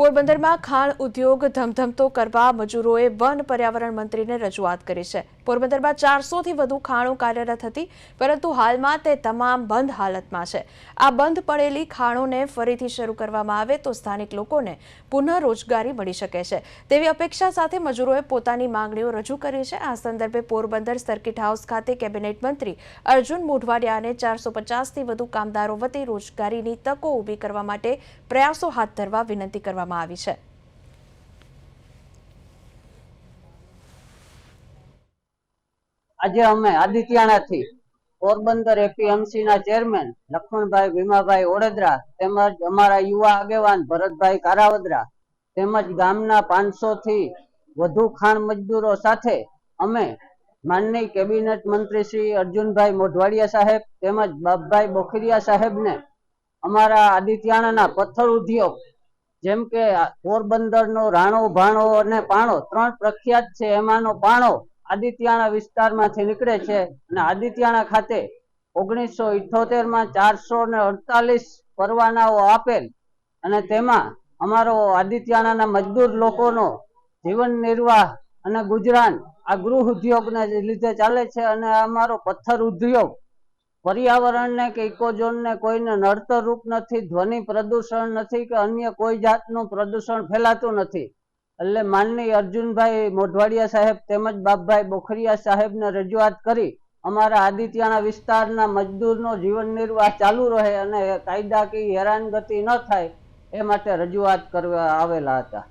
પોરબંદરમાં ખાણ ઉદ્યોગ ધમધમતો કરવા મજૂરોએ વન પર્યાવરણ મંત્રીને રજૂઆત કરી છે. પોરબંદરમાં ચારસોથી વધુ ખાણો કાર્યરત હતી, પરંતુ હાલમાં તે તમામ બંધ હાલતમાં છે. આ બંધ પડેલી ખાણોને ફરીથી શરૂ કરવામાં આવે તો સ્થાનિક લોકોને પુનઃ રોજગારી મળી શકે છે. તેવી અપેક્ષા સાથે મજૂરોએ પોતાની માંગણીઓ રજૂ કરી છે. આ સંદર્ભે પોરબંદર સર્કિટ હાઉસ ખાતે કેબિનેટ મંત્રી અર્જુન મોઢવાડિયાને ચારસો પચાસથી વધુ કામદારો વતી રોજગારીની તકો ઊભી કરવા માટે પ્રયાસો હાથ ધરવા વિનંતી કરવામાં આવી છે આજે અમે આદિત્યાણાથી પોરબંદર એપીએમસી ના ચેરમેન લક્ષ્મણભાઈ ભીમાભાઈ ઓડદરા તેમજ અમારા યુવા આગેવાન ભરતભાઈ કારાવદરા તેમજ ગામના પાંચસો થી વધુ ખાણ મજદૂરો સાથે અમે માનનીય કેબિનેટ મંત્રી શ્રી અર્જુનભાઈ મોઢવાડિયા સાહેબ તેમજ બાપભાઈ બોખરિયા સાહેબને અમારા આદિત્યાણાના પથ્થર ઉદ્યોગ જેમ કે પોરબંદરનો રાણો, ભાણો અને પાણો ત્રણ પ્રખ્યાત છે. એમાંનો પાણો આદિત્યાણા વિસ્તારમાંથી નીકળે છે અને આદિત્યાણા ખાતે ઓગણીસો ઇઠોતેરમાં ચારસો ને અડતાલીસ પરવાનાઓ આપેલ અને તેમાં અમારો આદિત્યાણાના મજદૂર લોકોનો જીવન નિર્વાહ અને ગુજરાન આ ગૃહ ઉદ્યોગને લીધે ચાલે છે અને અમારો પથ્થર ઉદ્યોગ પર્યાવરણને કે ઇકોઝોનને કોઈને નડતરરૂપ નથી, ધ્વનિ પ્રદૂષણ નથી કે અન્ય કોઈ જાતનું પ્રદૂષણ ફેલાતું નથી. એટલે માનની અર્જુનભાઈ મોઢવાડિયા સાહેબ તેમજ બાપભાઈ બોખરિયા સાહેબને રજૂઆત કરી, અમારા આદિત્યના વિસ્તારના મજદૂરનો જીવન નિર્વાહ ચાલુ રહે અને કાયદાકીય હેરાનગતિ ન થાય, એ માટે રજૂઆત કરવા આવેલા હતા.